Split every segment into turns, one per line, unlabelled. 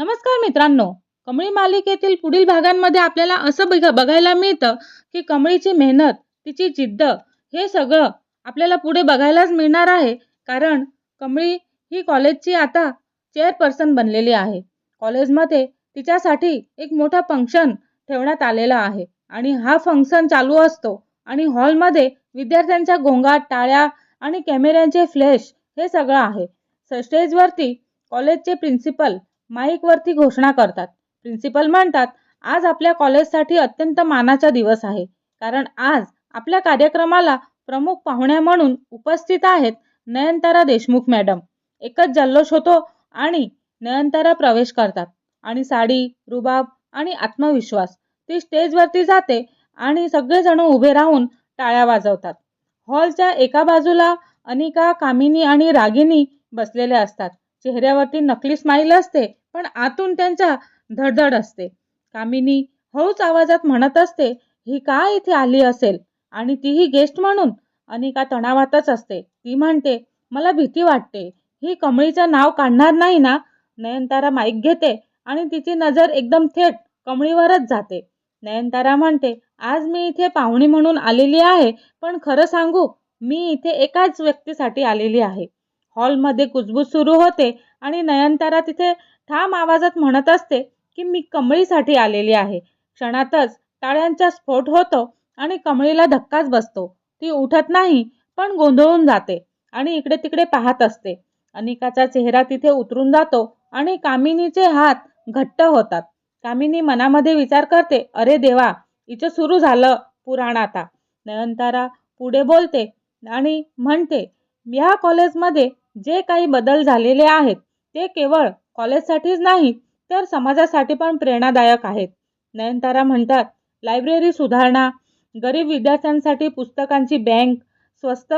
नमस्कार मित्रांनो कमळी मालिकेतील पुढील भागांमध्ये आपल्याला असं बघ बघायला मिळतं की कमळीची मेहनत तिची जिद्द हे सगळं आपल्याला पुढे बघायलाच मिळणार आहे. कारण कमळी ही कॉलेजची आता चेअरपर्सन बनलेली आहे. कॉलेजमध्ये तिच्यासाठी एक मोठा फंक्शन ठेवण्यात आलेला आहे आणि हा फंक्शन चालू असतो आणि हॉलमध्ये विद्यार्थ्यांच्या गोंगाट टाळ्या आणि कॅमेऱ्यांचे फ्लॅश हे सगळं आहे. स्टेजवरती कॉलेजचे प्रिन्सिपल माईकवरती घोषणा करतात. प्रिन्सिपल म्हणतात आज आपल्या कॉलेजसाठी अत्यंत मानाचा दिवस आहे. कारण आज आपल्या कार्यक्रमाला प्रमुख पाहुण्या म्हणून उपस्थित आहेत नयनतारा देशमुख मॅडम. एकच जल्लोष होतो आणि नयनतारा प्रवेश करतात. आणि साडी रुबाब आणि आत्मविश्वास. ती स्टेजवरती जाते आणि सगळेजण उभे राहून टाळ्या वाजवतात. हॉलच्या एका बाजूला अनिका कामिनी आणि रागिनी बसलेले असतात. चेहऱ्यावरती नकली स्माईल असते पण आतून त्यांच्या धडधड असते. कामिनी हळूच आवाजात म्हणत असते ही का इथे आली असेल? आणि तीही गेस्ट म्हणून अनिका तणावातच असते. ती म्हणते मला भीती वाटते. ही कमळीचं नाव काढणार नाही ना? नयनतारा माईक घेते आणि तिची नजर एकदम थेट कमळीवरच जाते. नयनतारा म्हणते आज मी इथे पाहुणी म्हणून आलेली आहे पण खरं सांगू मी इथे एकाच व्यक्तीसाठी आलेली आहे. हॉलमध्ये कुजबूज सुरू होते आणि नयनतारा तिथे ठाम आवाजात म्हणत असते की मी कमळीसाठी आलेली आहे. क्षणातच टाळ्यांचा स्फोट होतो आणि कमळीला धक्काच बसतो. ती उठत नाही पण गोंधळून जाते आणि इकडे तिकडे पाहत असते. अनिकाचा चेहरा तिथे उतरून जातो आणि कामिनीचे हात घट्ट होतात. कामिनी मनामध्ये विचार करते अरे देवा हिचं सुरू झालं पुराण आता. नयनतारा पुढे बोलते आणि म्हणते या कॉलेजमध्ये जे काही बदल झालेले आहेत ते केवळ कॉलेजसाठीच नाही तर समाजासाठी पण प्रेरणादायक आहेत. नयनतारा म्हणतात लायब्ररी सुधारणा गरीब विद्यार्थ्यांसाठी पुस्तकांची बँक स्वस्त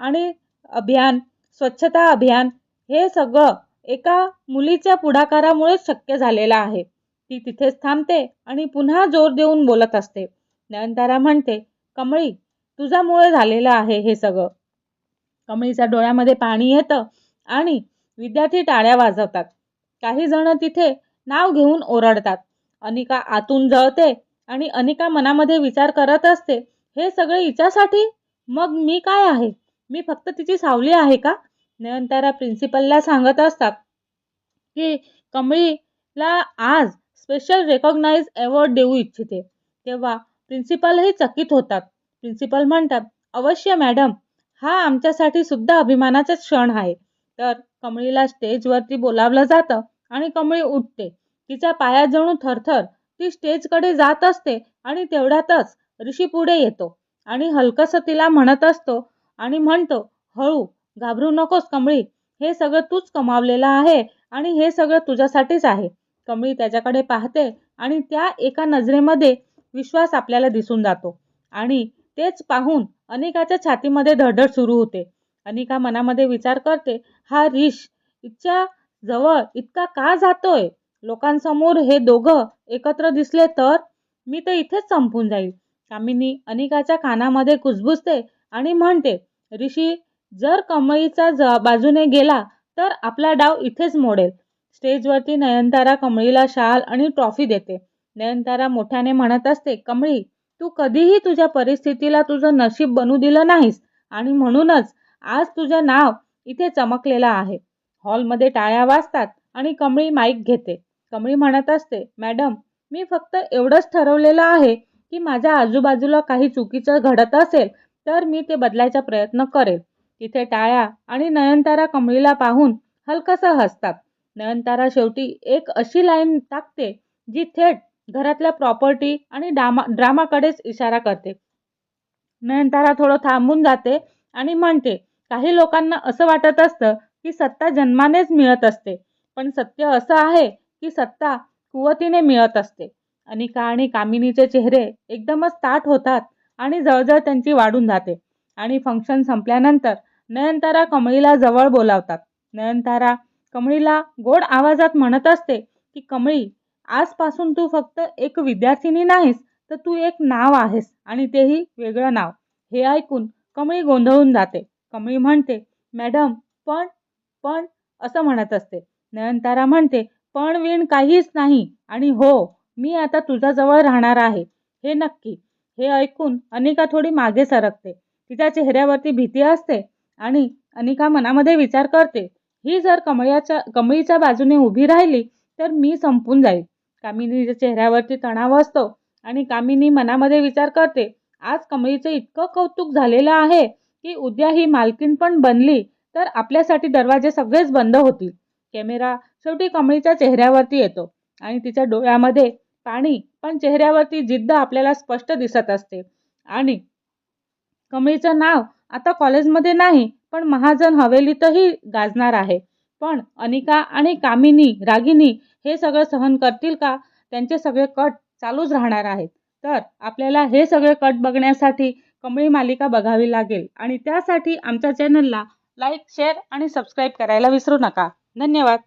आणि अभियान स्वच्छता अभियान हे सगळं एका मुलीच्या पुढाकारामुळेच शक्य झालेलं आहे. ती तिथेच थांबते आणि पुन्हा जोर देऊन बोलत असते. नयनतारा म्हणते कमळी तुझ्यामुळे झालेलं आहे हे सगळं. कमळीच्या डोळ्यामध्ये पाणी येतं आणि विद्यार्थी टाळ्या वाजवतात. काही जण तिथे नाव घेऊन ओरडतात. अनिका आतून जळते आणि अनिका मनामध्ये विचार करत असते हे सगळे हिच्यासाठी? मग मी काय आहे? मी फक्त तिची सावली आहे का? नयनतारा प्रिन्सिपलला सांगत असतात की कमळीला आज स्पेशल रेकॉग्नाइज अवॉर्ड देऊ इच्छिते. तेव्हा प्रिन्सिपलही चकित होतात. प्रिन्सिपल म्हणतात अवश्य मॅडम हा आमच्यासाठी सुद्धा अभिमानाचा क्षण आहे. तर कमळीला स्टेजवरती बोलावलं जातं आणि कमळी उठते. तिच्या पायात जणू थरथर ती स्टेजकडे जात असते आणि तेवढ्यातच ऋषी पुढे येतो आणि हलकस तिला म्हणत असतो आणि म्हणतो हळू घाबरू नकोस कमळी हे सगळं तूच कमावलेलं आहे आणि हे सगळं तुझ्यासाठीच आहे. कमळी त्याच्याकडे पाहते आणि त्या एका नजरेमध्ये विश्वास आपल्याला दिसून जातो आणि तेच पाहून अनिकाच्या छातीमध्ये धडधड सुरू होते. अनिका मनामध्ये विचार करते हा रिश इच्छा जवळ इतका का जातोय? लोकांसमोर हे दोघं एकत्र दिसले तर मी तर इथेच संपून जाईल. कामिनी अनिकाच्या कानामध्ये कुजबुजते आणि म्हणते ऋषी जर कमळीचा ज बाजूने गेला तर आपला डाव इथेच मोडेल. स्टेजवरती नयनतारा कमळीला शाल आणि ट्रॉफी देते. नयनतारा मोठ्याने म्हणत असते कमळी तू कधीही तुझ्या परिस्थितीला तुझं नशीब बनू दिलं नाहीस आणि म्हणूनच आज तुझं नाव इथे चमकलेलं आहे. हॉलमध्ये टाळ्या वाजतात आणि कमळी माईक घेते. कमळी म्हणत असते मॅडम मी फक्त एवढंच ठरवलेलं आहे की माझ्या आजूबाजूला काही चुकीचं घडत असेल तर मी ते बदलायचा प्रयत्न करेल. तिथे टाळ्या आणि नयनतारा कमळीला पाहून हलकसं हसतात. नयनतारा शेवटी एक अशी लाईन टाकते जी थेट घरातल्या प्रॉपर्टी आणि डामा ड्रामाकडेच इशारा करते. नयनतारा थोडं थांबून जाते आणि म्हणते काही लोकांना असं वाटत असतं की सत्ता जन्मानेच मिळत असते पण सत्य असं आहे की सत्ता कुवतीने मिळत असते. अनिका आणि कामिनीचे चेहरे एकदमच ताठ होतात आणि जळजळ त्यांची वाढून जाते. आणि फंक्शन संपल्यानंतर नयनतारा कमळीला जवळ बोलावतात. नयनतारा कमळीला गोड आवाजात म्हणत असते की कमळी आजपासून तू फक्त एक विद्यार्थिनी नाहीस तर तू एक नाव आहेस आणि तेही वेगळं नाव. हे ऐकून कमळी गोंधळून जाते. कमळी म्हणते मॅडम पण पण असं म्हणत असते. नयनतारा म्हणते पण विण काहीच नाही. आणि हो मी आता तुझ्याजवळ राहणार आहे. हे नक्की. हे ऐकून अनिका थोडी मागे सरकते. तिच्या चेहऱ्यावरती भीती असते आणि अनिका मनामध्ये विचार करते ही जर कमळ्याच्या कमळीच्या बाजूने उभी राहिली तर मी संपून जाईल. कामिनीच्या चेहऱ्यावरती तणाव असतो आणि कामिनी मनामध्ये विचार करते आज कमळीचं इतकं कौतुक झालेलं आहे की उद्या ही मालकीण पण बनली तर आपल्यासाठी दरवाजे सगळेच बंद होतील. कॅमेरा शेवटी कमळीच्या चेहऱ्यावरती येतो आणि तिच्या डोळ्यामध्ये पाणी पण चेहऱ्यावरती जिद्द आपल्याला स्पष्ट दिसत असते. आणि कमळीचं नाव आता कॉलेजमध्ये नाही पण महाजन हवेलीतही गाजणार आहे. पण अनिका आणि कामिनी रागिनी हे सगळं सहन करतील का? त्यांचे सगळे कट चालूच राहणार आहेत. तर आपल्याला हे सगळे कट बघण्यासाठी कमळी मालिका बघावी लागेल आणि त्यासाठी आमच्या चॅनलला लाईक शेअर आणि सबस्क्राईब करायला विसरू नका. धन्यवाद.